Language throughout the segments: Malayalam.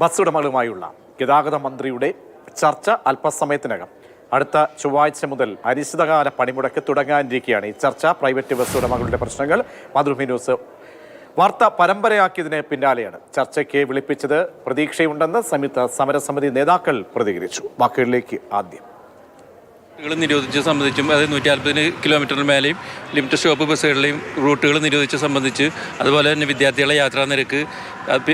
ബസ് ഉടമകളുമായുള്ള ഗതാഗത മന്ത്രിയുടെ ചർച്ച അല്പസമയത്തിനകം. അടുത്ത ചൊവ്വാഴ്ച മുതൽ അനിശ്ചിതകാല പണിമുടക്ക് തുടങ്ങാനിരിക്കുകയാണ് ഈ ചർച്ച. പ്രൈവറ്റ് ബസ് ഉടമകളുടെ പ്രശ്നങ്ങൾ മാതൃഭൂമി ന്യൂസ് വാർത്ത പരമ്പരയാക്കിയതിന് പിന്നാലെയാണ് ചർച്ചയ്ക്ക് വിളിപ്പിച്ചത്. പ്രതീക്ഷയുണ്ടെന്ന് സംയുക്ത സമരസമിതി നേതാക്കൾ പ്രതികരിച്ചു. വാക്കുകളിലേക്ക് ആദ്യം. കൾ നിരോധിച്ച സംബന്ധിച്ചും അതായത് നൂറ്റി നാൽപ്പതിന് കിലോമീറ്ററിന് മേലെയും ലിമിറ്റഡ് സ്റ്റോപ്പ് ബസ്സുകളുടെയും റൂട്ടുകൾ നിരോധിച്ച സംബന്ധിച്ച് അതുപോലെ തന്നെ വിദ്യാർത്ഥികളുടെ യാത്രാ നിരക്ക്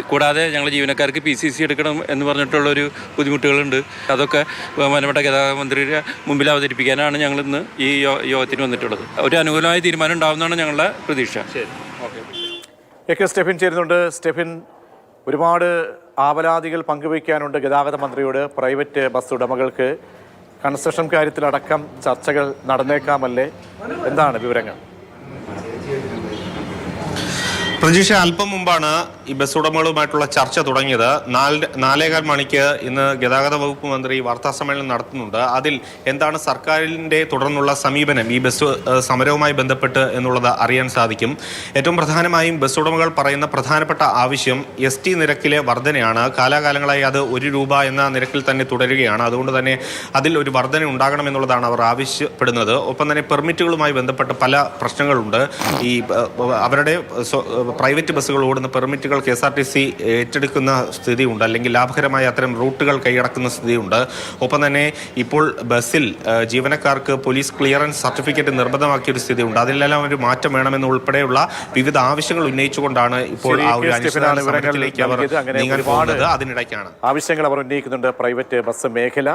കൂടാതെ ഞങ്ങൾ ജീവനക്കാർക്ക് പി സി സി എടുക്കണം എന്ന് പറഞ്ഞിട്ടുള്ളൊരു ബുദ്ധിമുട്ടുകളുണ്ട്. അതൊക്കെ ബഹുമാനപ്പെട്ട ഗതാഗത മന്ത്രിയുടെ മുമ്പിൽ അവതരിപ്പിക്കാനാണ് ഞങ്ങൾ ഇന്ന് ഈ യോ- യോഗത്തിന് വന്നിട്ടുള്ളത്. ഒരു അനുകൂലമായ തീരുമാനം ഉണ്ടാവുമെന്നാണ് ഞങ്ങളുടെ പ്രതീക്ഷ. എ കെ സ്റ്റെഫിൻ ചേരുന്നുണ്ട്. സ്റ്റെഫിൻ ഒരുപാട് ആവലാതികൾ പങ്കുവയ്ക്കാനുണ്ട് ഗതാഗത മന്ത്രിയോട് പ്രൈവറ്റ് ബസ് ഉടമകൾക്ക് കൺസ്ട്രക്ഷൻ കാര്യത്തിലടക്കം ചർച്ചകൾ നടന്നേക്കാമല്ലേ? എന്താണ് വിവരങ്ങൾ? പ്രജീഷ അല്പം മുമ്പാണ് ഈ ബസ് ഉടമകളുമായിട്ടുള്ള ചർച്ച തുടങ്ങിയത്. നാല് നാലേകാൽ മണിക്ക് ഇന്ന് ഗതാഗത വകുപ്പ് മന്ത്രി വാർത്താ സമ്മേളനം നടത്തുന്നുണ്ട്. അതിൽ എന്താണ് സർക്കാരിന്റെ തുടർന്നുള്ള സമീപനം ഈ ബസ് സമരവുമായി ബന്ധപ്പെട്ട് എന്നുള്ളത് അറിയാൻ സാധിക്കും. ഏറ്റവും പ്രധാനമായും ബസ് ഉടമകൾ പറയുന്ന പ്രധാനപ്പെട്ട ആവശ്യം എസ് ടി നിരക്കിലെ വർധനയാണ്. കാലാകാലങ്ങളായി അത് ഒരു രൂപ എന്ന നിരക്കിൽ തന്നെ തുടരുകയാണ്. അതുകൊണ്ട് തന്നെ അതിൽ ഒരു വർധന ഉണ്ടാകണം എന്നുള്ളതാണ് അവർ ആവശ്യപ്പെടുന്നത്. ഒപ്പം തന്നെ പെർമിറ്റുകളുമായി ബന്ധപ്പെട്ട് പല പ്രശ്നങ്ങളുണ്ട്. ഈ അവരുടെ പ്രൈവറ്റ് ബസ്സുകൾ ഓടുന്ന പെർമിറ്റുകൾ K S R T C ഏറ്റെടുക്കുന്ന സ്ഥിതിയുണ്ട്. അല്ലെങ്കിൽ ലാഭകരമായ അത്തരം റൂട്ടുകൾ കൈയടക്കുന്ന സ്ഥിതിയുണ്ട്. ഒപ്പം തന്നെ ഇപ്പോൾ ബസ്സിൽ ജീവനക്കാർക്ക് പോലീസ് ക്ലിയറൻസ് സർട്ടിഫിക്കറ്റ് നിർബന്ധമാക്കിയ ഒരു സ്ഥിതിയുണ്ട്. അതിലെല്ലാം ഒരു മാറ്റം വേണമെന്ന് ഉൾപ്പെടെയുള്ള വിവിധ ആവശ്യങ്ങൾ ഉന്നയിച്ചുകൊണ്ടാണ് ഇപ്പോൾ ആ ഒരു അവർ നീങ്ങാൻ പോകുന്നത്. അതിനിടയ്ക്കാണ്. ആവശ്യങ്ങൾ അവർ ഉന്നയിക്കുന്നുണ്ട്. പ്രൈവറ്റ് ബസ് മേഖല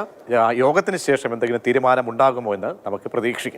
യോഗത്തിന് ശേഷം എന്തെങ്കിലും തീരുമാനം ഉണ്ടാകുമോ എന്ന് നമുക്ക് പ്രതീക്ഷിക്കാം.